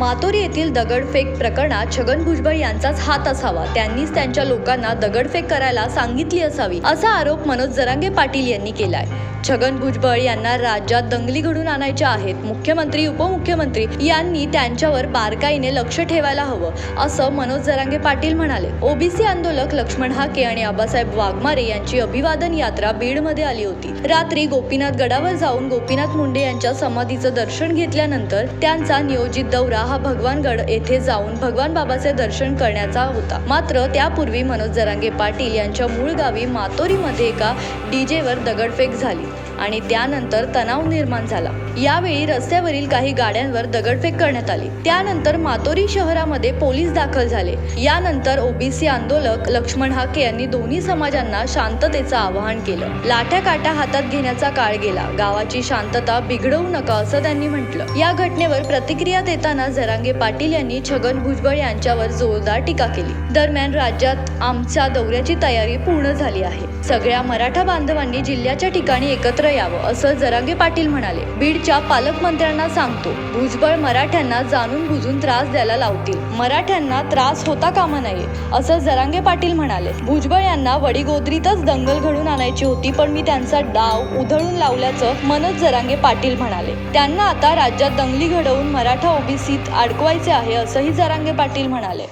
दगडफेक प्रकरणात छगन भुजबळ यांचाच हात असावा. त्यांनीच त्यांच्या लोकांना दगडफेक करायला सांगितली असावी असा आरोप मनोज जरांगे पाटील यांनी केलाय. छगन भुजबळ यांना राज्यात दंगली घडून आणायच्या आहेत. मुख्यमंत्री उपमुख्यमंत्री यांनी त्यांच्यावर बारकाईने लक्ष ठेवायला हवं असं मनोज जरांगे पाटील म्हणाले. ओबीसी आंदोलक लक्ष्मण हाके आणि आबासाहेब वाघमारे यांची अभिवादन यात्रा बीडमध्ये आली होती. रात्री गोपीनाथ गडावर जाऊन गोपीनाथ मुंडे यांच्या समाधीचं दर्शन घेतल्यानंतर त्यांचा नियोजित दौरा हा भगवानगड येथे जाऊन भगवान बाबाचे दर्शन करण्याचा होता. मात्र त्यापूर्वी मनोज जरांगे पाटील यांच्या मूळ गावी मातोरीमध्ये एका डीजेवर दगडफेक झाली. आणि त्यानंतर तणाव निर्माण झाला. यावेळी रस्त्यावरील काही गाड्यांवर दगडफेक करण्यात आली. त्यानंतर मातोरी शहरामध्ये पोलीस दाखल झाले. यानंतर ओबीसी आंदोलक लक्ष्मण हाके यांनी दोन्ही समाजांना शांततेचं आवाहन केलं. लाठ्या काट्या हातात घेण्याचा काळ गेला. गावाची शांतता बिघडवू नका असं त्यांनी म्हटलं. या घटनेवर प्रतिक्रिया देताना जरांगे पाटील यांनी छगन भुजबळ यांच्यावर जोरदार टीका केली. दरम्यान राज्यात आमच्या दौऱ्याची तयारी पूर्ण झाली आहे. सगळ्या मराठा बांधवांनी जिल्ह्याच्या ठिकाणी एकत्र एकत्र यावं असं जरांगे पाटील म्हणाले. बीडच्या पालकमंत्र्यांना सांगतो भुजबळ मराठ्यांना जाणून बुजून त्रास द्यायला लावतील. मराठ्यांना त्रास होता कामा नये असं जरांगे पाटील म्हणाले. भुजबळ यांना वडीगोद्रीतच दंगल घडून आणायची होती पण मी त्यांचा डाव उधळून लावल्याचं मनोज जरांगे पाटील म्हणाले. त्यांना आता राज्यात दंगली घडवून मराठा ओबीसीत अडकवायचे आहे असंही जरांगे पाटील म्हणाले.